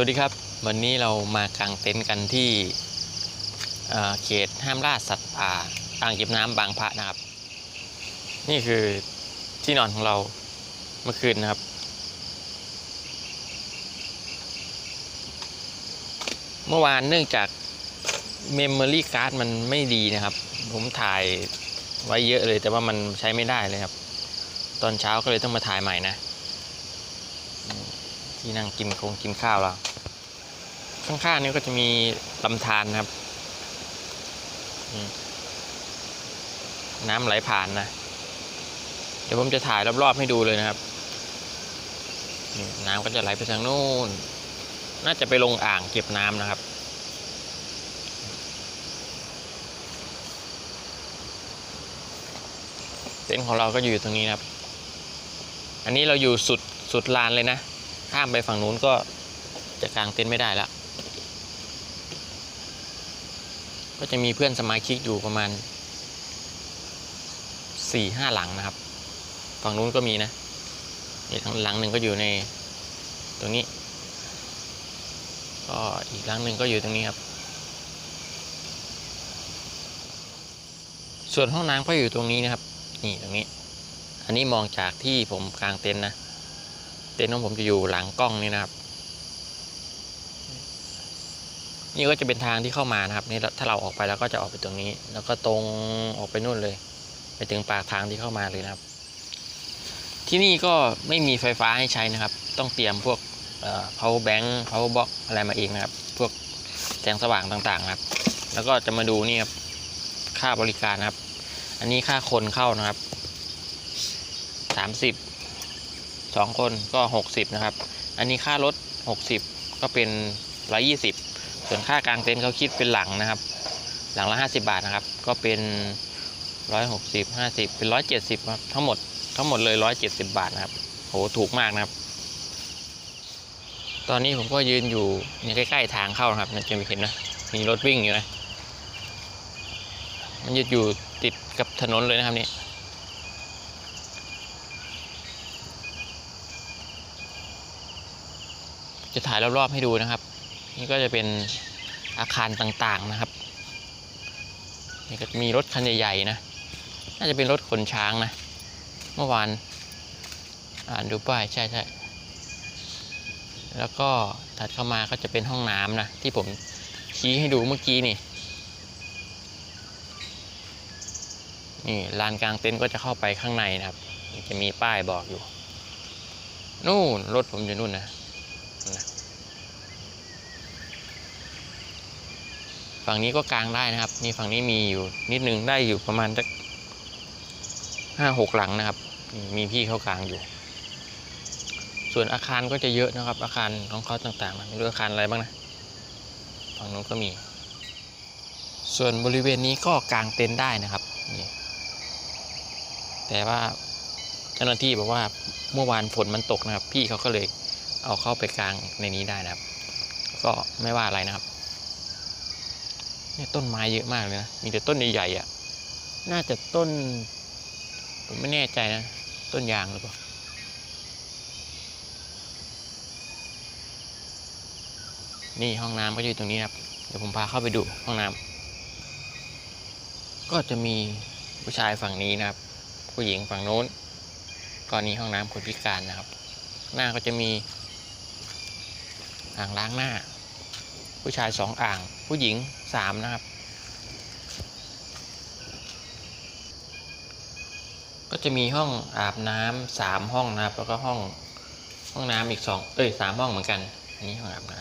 วัสดีครับ วันนี้เรามากางเต็นท์กันที่เเขตห้ามล่าสัตว์ป่าอ่างเก็บน้ำบางพระนะครับ นี่คือที่นอนของเราเมื่อคืนนะครับ เมื่อวานเนื่องจากเมมโมรี่การ์ดมันไม่ดีนะครับ ผมถ่ายไว้เยอะเลยแต่ว่ามันใช้ไม่ได้เลยครับ ตอนเช้าก็เลยต้องมาถ่ายใหม่นะ ที่นั่งกินคงกินข้าวเราข้างๆนี้ก็จะมีลำธารนะครับ น้ำไหลผ่านนะ เดี๋ยวผมจะถ่ายรอบๆให้ดูเลยนะครับ น้ำก็จะไหลไปทางนู้น น่าจะไปลงอ่างเก็บน้ำนะครับเต็นท์ของเราก็อยู่ตรงนี้นะครับ อันนี้เราอยู่สุดสุดลานเลยนะ ข้ามไปฝั่งนู้นก็จะกางเต็นท์ไม่ได้แล้วก็จะมีเพื่อนสมาชิกอยู่ประมาณสี่ห้าหลังนะครับ ฝั่งนู้นก็มีนะอีกหลังหนึ่งก็อยู่ในตรงนี้ ก็อีกหลังหนึ่งก็อยู่ตรงนี้ครับ ส่วนห้องน้ำก็อยู่ตรงนี้นะครับ นี่ตรงนี้ อันนี้มองจากที่ผมกางเต็นท์นะ เต็นท์ของผมจะอยู่หลังกล้องนี่นะครับ นี่ก็จะเป็นทางที่เข้ามานะครับ นี่ถ้าเราออกไปแล้วก็จะออกไปตรงนี้ แล้วก็ตรงออกไปนู่นเลย ไปถึงปากทางที่เข้ามาเลยนะครับ ที่นี่ก็ไม่มีไฟฟ้าให้ใช้นะครับ ต้องเตรียมพวกเอ่อ power bank power box อะไรมาเองนะครับ พวกแสงสว่างต่างๆนะครับ แล้วก็จะมาดูนี่ครับค่าบริการครับ อันนี้ค่าคนเข้านะครับสามสิบ สองคนก็ 60 นะครับ อันนี้ค่ารถ 60 ก็เป็น 120 ส่วนค่ากลางเต็นท์เขาคิดเป็นหลังนะครับ หลังละ 50 บาทนะครับ ก็เป็น 160 50 เป็น 170 ครับ ทั้งหมดทั้งหมดเลย 170 บาทนะครับโหถูกมากนะครับ ตอนนี้ผมก็ยืนอยู่ยใกล้ๆทางเข้านะครับจะเห็นนะ มีรถวิ่งอยู่นะ มันยืดอยู่ติดกับถนนเลยนะครับนี่ จะถ่ายรอบๆให้ดูนะครับ นี่ก็จะเป็นอาคารต่างๆนะครับ นี่ก็จะมีรถคันใหญ่ๆนะ น่าจะเป็นรถขนช้างนะ เมื่อวานอ่านดูป้ายใช่ใช่แล้วก็ถัดเข้ามาก็จะเป็นห้องน้ำนะ ที่ผมชี้ให้ดูเมื่อกี้นี่นี่ลานกลางเต็นท์ก็จะเข้าไปข้างในนะครับ จะมีป้ายบอกอยู่ นู่นรถผมอยู่นู่นนะ ฝั่งนี้ก็กลางได้นะครับ นี่ฝั่งนี้มีอยู่นิดนึงได้อยู่ประมาณสักห้าหกหลังนะครับ มีพี่เขากลางอยู่ ส่วนอาคารก็จะเยอะนะครับ อาคารของเขาต่างๆนะไม่รู้อาคารอะไรบ้างนะฝั่งนู้นก็มี ส่วนบริเวณนี้ก็กางเต็นท์ได้นะครับนี่แต่ว่าเจ้าหน้าที่บอกว่าเมื่อวานฝนมันตกนะครับ พี่เขาก็เลยเอาเข้าไปกลางในนี้ได้นะครับ ก็ไม่ว่าอะไรนะครับ เนี่ยต้นไม้เยอะมากเลยนะ มีแต่ต้นใหญ่ๆอะ น่าจะต้น ผมไม่แน่ใจนะ ต้นยางหรือเปล่า นี่ห้องน้ำก็อยู่ตรงนี้นะครับ เดี๋ยวผมพาเข้าไปดูห้องน้ำ ก็จะมีผู้ชายฝั่งนี้นะครับ ผู้หญิงฝั่งโน้นก็นี่ห้องน้ำคนพิการนะครับ หน้าก็จะมีอ่างล้างหน้า ผู้ชายสองอ่าง ผู้หญิง สามนะครับ ก็จะมีห้องอาบน้ำสามห้องนะครับ แล้วก็ห้องห้องน้ำอีกสองเอ้ยสามห้องเหมือนกัน อันนี้ห้องอาบน้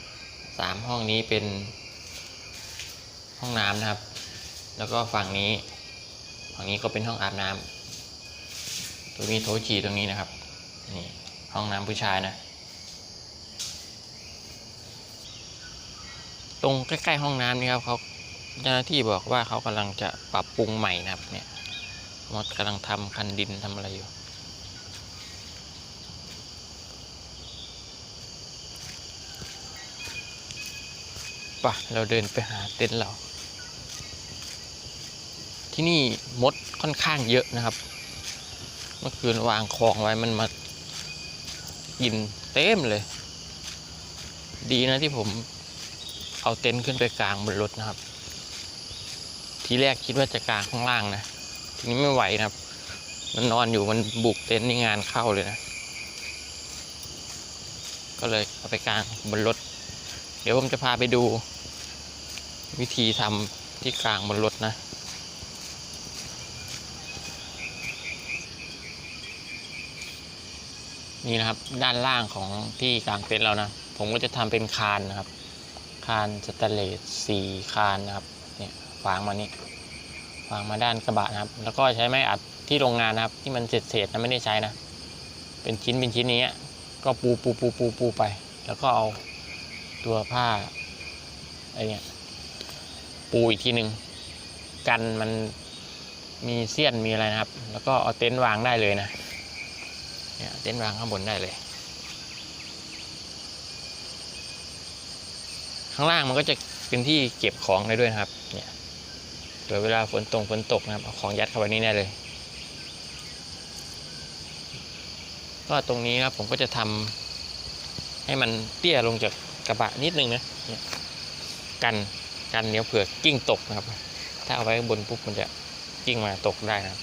ำสามห้องนี้เป็นห้องน้ำนะครับ แล้วก็ฝั่งนี้ ฝั่งนี้ก็เป็นห้องอาบน้ำตัวมีโถฉี่ตรงนี้นะครับ นี่ห้องน้ำผู้ชายนะ ตรงใกล้ๆห้องน้ำนี่ครับเขาเจ้าหน้าที่บอกว่าเขากำลังจะปรับปรุงใหม่นะครับเนี่ยมดกำลังทำคันดินทำอะไรอยู่ปะเราเดินไปหาเต็นท์เรา ที่นี่มดค่อนข้างเยอะนะครับ เมื่อคืนวางของไว้มันมากินเต็มเลย ดีนะที่ผม เอาเต็นท์ขึ้นไปกลางบนรถนะครับ ทีแรกคิดว่าจะกลางข้างล่างนะทีนี้ไม่ไหวนะครับ มันนอนอยู่มันบุกเต็นท์ในงานเข้าเลยนะ ก็เลยเอาไปกลางบนรถ เดี๋ยวผมจะพาไปดู วิธีทำที่กลางบนรถนะนี่นะครับด้านล่างของที่กลางเต็นท์เรานะ ผมก็จะทำเป็นคานนะครับ คานสแตเลสสี่คานนะครับเนี่ยวางมานี่วางมาด้านกระบะนะครับ แล้วก็ใช้ไม้อัดที่โรงงานนะครับ ที่มันเศษๆนะไม่ได้ใช้นะ เป็นชิ้นเป็นชิ้นนี้ยก็ปูปูปูปูปูไป แล้วก็เอาตัวผ้าไอเนี่ยปูอีกทีหนึ่งกันมันมีเสี้ยนมีอะไรนะครับ แล้วก็เอาเต็นท์วางได้เลยนะเนี่ยเต็นท์วางข้างบนได้เลย ข้างล่างมันก็จะเป็นที่เก็บของได้ด้วยนะครับ เนี่ยเผื่อเวลาฝนตกฝนตกนะครับเอาของยัดเข้าไปนี่ได้เลย ก็ตรงนี้ครับผมก็จะทำให้มันเตี้ยลงจากกระบะนิดนึงนะเนี่ยกันกันเดี๋ยวเผื่อกิ้งตกนะครับ ถ้าเอาไว้บนปุ๊บมันจะกิ้งมาตกได้นะ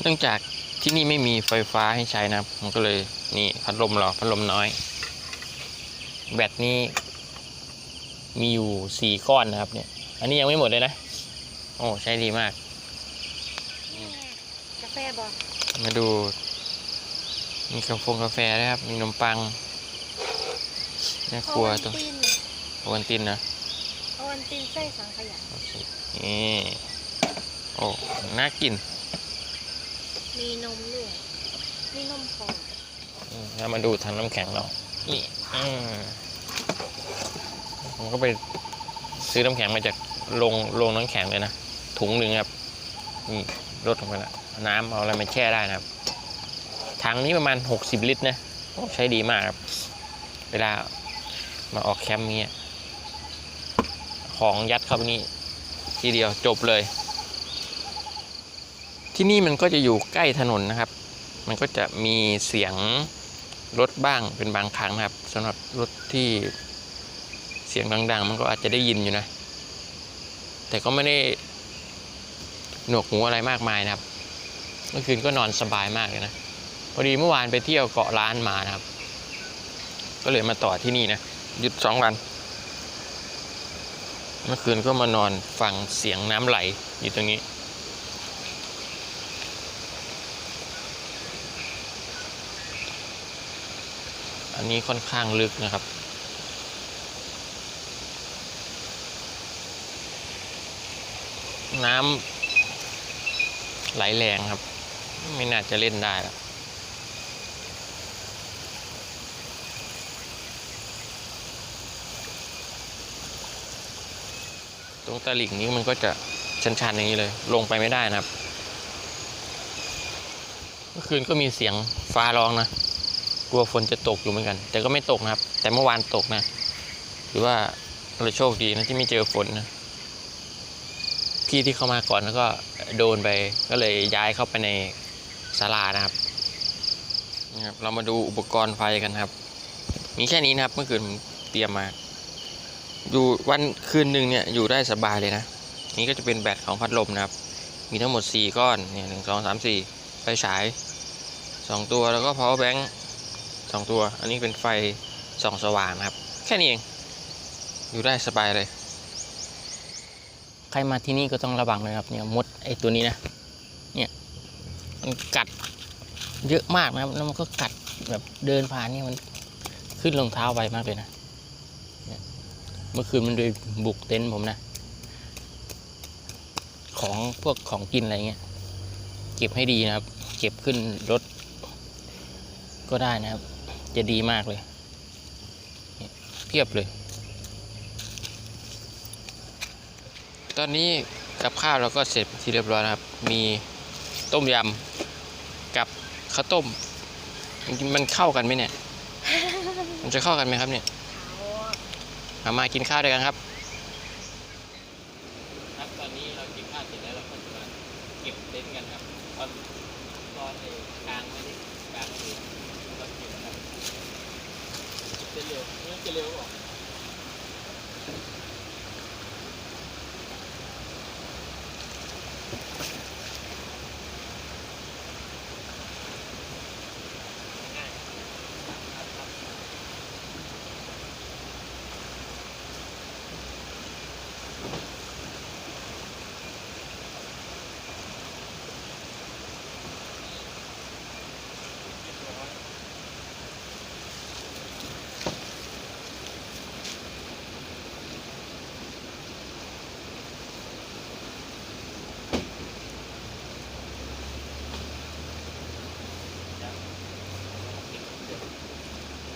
เนื่องจากที่นี่ไม่มีไฟฟ้าให้ใช้นะครับมันก็เลย นี่พัดลมเราพัดลมน้อย แบตนี้ มีอยู่สี่ก้อนนะครับ เนี่ย อันนี้ยังไม่หมดเลยนะ โอ้ใช้ดีมากนี่ไงกาแฟบอกมาดู มีกาแฟกาแฟนะครับ มีขนมปังแม่ครัวตัวตินโอวันตินนะโอวันตินไส้สังขยาโอเคนี่โอ้ น่ากิน มีนมด้วย มีนมผงอืม แล้วมาดูทางน้ำแข็งเรา นี่อืมผมก็ไปซื้อน้ำแข็งมาจากโรงโรงน้ำแข็งเลยนะ ถุงหนึ่งครับนี่รถลงไปละน้ำเอาอะไรมาแช่ได้นะครับถังนี้ประมาณ 60 ลิตรนะโอ้ใช้ดีมากครับ เวลามาออกแคมป์เงี้ย ของยัดเข้าไปนี่ทีเดียวจบเลย ที่นี่มันก็จะอยู่ใกล้ถนนนะครับ มันก็จะมีเสียง รถบ้างเป็นบางครั้งนะครับสำหรับรถที่เสียงดัง ๆ มันก็อาจจะได้ยินอยู่นะ แต่ก็ไม่ได้หนวกหูอะไรมากมายนะครับเมื่อคืนก็นอนสบายมากเลยนะ พอดีเมื่อวานไปเที่ยวเกาะล้านมานะครับ ก็เลยมาต่อที่นี่นะหยุดสองวัน เมื่อคืนก็มานอนฟังเสียงน้ำไหลอยู่ตรงนี้ อันนี้ค่อนข้างลึกนะครับ น้ำไหลแรงครับ ไม่น่าจะเล่นได้แล้วตรงตลิ่งนี้มันก็จะชันๆอย่างนี้เลย ลงไปไม่ได้นะครับ เมื่อคืนก็มีเสียงฟ้าร้องนะ กลัวฝนจะตกอยู่เหมือนกัน แต่ก็ไม่ตกนะครับ แต่เมื่อวานตกนะหรือว่าเราโชคดีนะที่ไม่เจอฝนนะพี่ที่เข้ามาก่อนแล้วก็โดนไปก็เลยย้ายเข้าไปในศาลานะครับนะครับ เรามาดูอุปกรณ์ไฟกันครับ มีแค่นี้นะครับ เมื่อคืนเตรียมมา อยู่วันคืนหนึ่งเนี่ยอยู่ได้สบายเลยนะ นี่ก็จะเป็นแบตของพัดลมนะครับ มีทั้งหมด 4 ก้อนเนี่ยหนึ่งสองสามสี่ไฟฉาย 2 ตัวแล้วก็ power bank สองตัว อันนี้เป็นไฟส่องสว่างนะครับ แค่นี้เอง อยู่ได้สบายเลย ใครมาที่นี่ก็ต้องระวังเลยครับ เนี่ยมดไอตัวนี้นะ เนี่ยมันกัดเยอะมากนะครับ แล้วมันก็กัดแบบเดินผ่านนี่มันขึ้นรองเท้าไวมากเลยนะเนี่ยเมื่อคืนมันโดยบุกเต็นท์ผมนะ ของพวกของกินอะไรเงี้ย เก็บให้ดีนะครับ เก็บขึ้นรถก็ได้นะครับ จะดีมากเลยเทียเพียบเลย ตอนนี้กับข้าวเราก็เสร็จที่เรียบร้อยนะครับ มีต้มยำกับข้าวต้ม มันเข้ากันไหมเนี่ย มันจะเข้ากันไหมครับเนี่ยขาวมามากินข้าวด้วยกันครับตอนนี้เรากินข้าวเสร็จแล้วเราก็จะมาเก็บเต็นท์กันครับตอนตอนกลางไม่ได้กลางไม่ได้เรา จะเร็วกว่า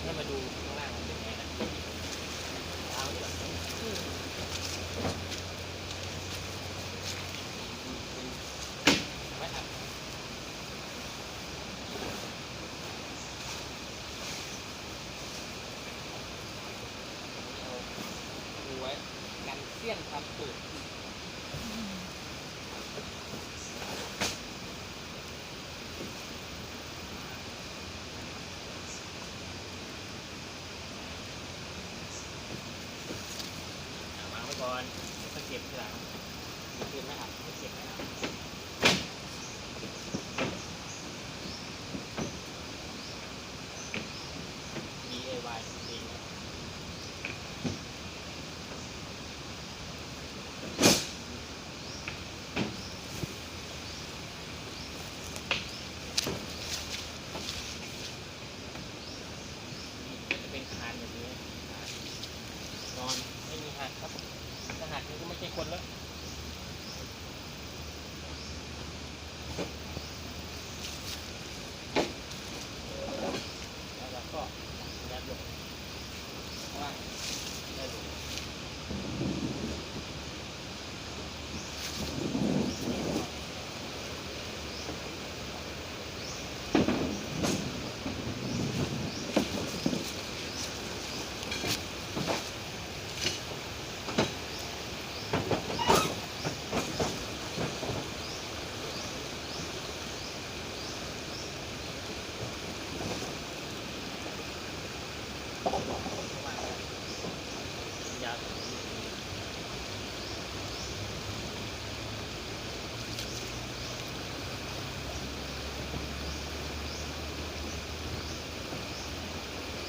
ให้มาดูข้างล่างมันเป็นไงนะเอาดีกว่าไม่อัดเอาดูไว้กัน เสี้ยนทำตูดอะวางไว้ก่อนเดี๋ยวจะเก็บทีหลังเก็บไม่อัดไม่เก็บไม่อัด DIY เองนี่ก็จะเป็นคานแบบนี้คานนอนไม่มีหักครับถ้าหักนี่ก็ไม่ใช่ คนแล้วแล้ว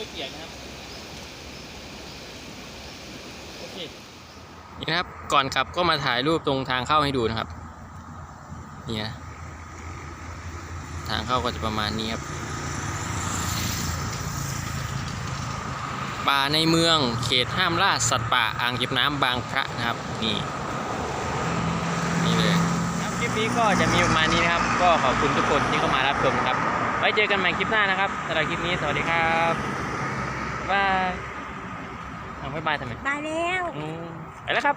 ไม่เปียกนะครับโอเคนี่นะครับก่อนขับก็มาถ่ายรูปตรงทางเข้าให้ดูนะครับนี่นะทางเข้าก็จะประมาณนี้ครับป่าในเมืองเขตห้ามล่าสัตว์ป่าอ่างเก็บน้ำบางพระนะครับนี่นี่เลยครับคลิปนี้ก็จะมีประมาณนี้นะครับ ก็ขอบคุณทุกคนที่เข้ามารับชมครับไว้เจอกันใหม่คลิปหน้านะครับสำหรับคลิปนี้สวัสดีครับบ๊ายบายเอาบ๊ายบายทำไม ตายแล้ว อืมไปแล้วครับ